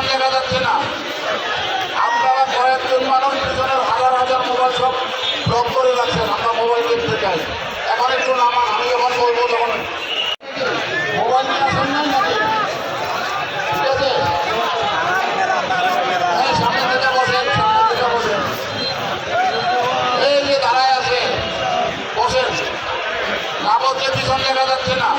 অবস্থান দেখা যাচ্ছে না। আপনারা কয়েকজন মানুষ, দুজনের হাজার হাজার মোবাইল সব ব্লক করে রাখছেন, আমরা মোবাইল কিনতে চাই। এখন একটু নামান, আমি যখন বলব তখন। মোবাইল নিয়ে আসেন ঠিক আছে? হ্যাঁ সামনে থেকে বসেন, সামনে বসেন। এই যে দাঁড়ায় আছে, বসেন। না বসলে পিছন দেখা যাচ্ছে না।